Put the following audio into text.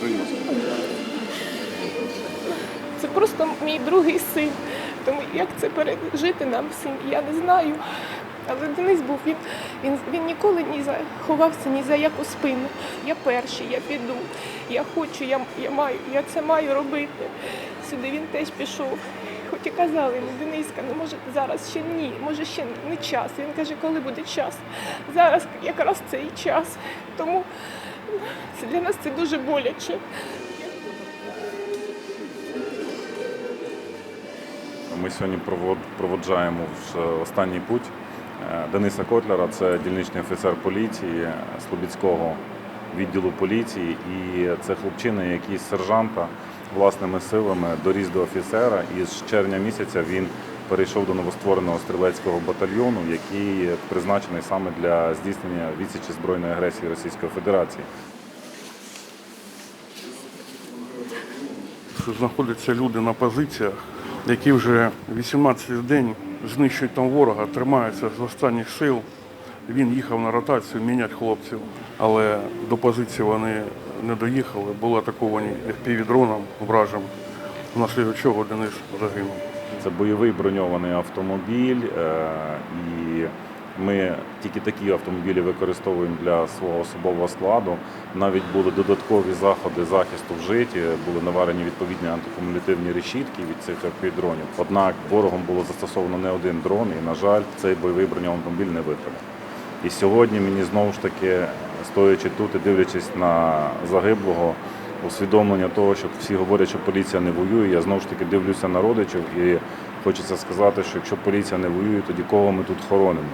Союзу. Це просто мій другий син. Тому як це пережити нам всім, я не знаю. Але Денис був, він, він, він ніколи ні за ховався ні за яку спину. Я перший, я піду, я хочу, я, я маю, я це маю робити. Сюди він теж пішов. Хоч і казали, ну Дениска, ну може зараз ще ні, може ще не час. Він каже, коли буде час. Зараз якраз цей час. Тому для нас це дуже боляче. Ми сьогодні проводжаємо в останній путь Дениса Котляра, це дільничний офіцер поліції е, Слобідського відділу поліції. І це хлопчина, який сержанта власними силами доріс до офіцера. І з червня місяця він перейшов до новоствореного стрілецького батальйону, який призначений саме для здійснення відсічі збройної агресії Російської Федерації. знаходяться люди на позиціях, які вже 18 день знищують там ворога, тримаються з останніх сил. Він їхав на ротацію міняти хлопців, але до позиції вони не доїхали, були атаковані півдроном вражем, внаслідок чого Денис загинув. Це бойовий броньований автомобіль, е, і ми тільки такі автомобілі використовуємо для свого особового складу. Навіть були додаткові заходи захисту вжиті, були наварені відповідні антикумулятивні решітки від цих дронів. Однак ворогом було застосовано не один дрон, і, на жаль, цей бойовий броньований автомобіль не витримав. І сьогодні мені знову ж таки, стоячи тут і дивлячись на загиблого, усвідомлення того, що всі говорять, що поліція не воює. Я знову ж таки дивлюся на родичів і хочеться сказати, що якщо поліція не воює, тоді кого ми тут хоронимо?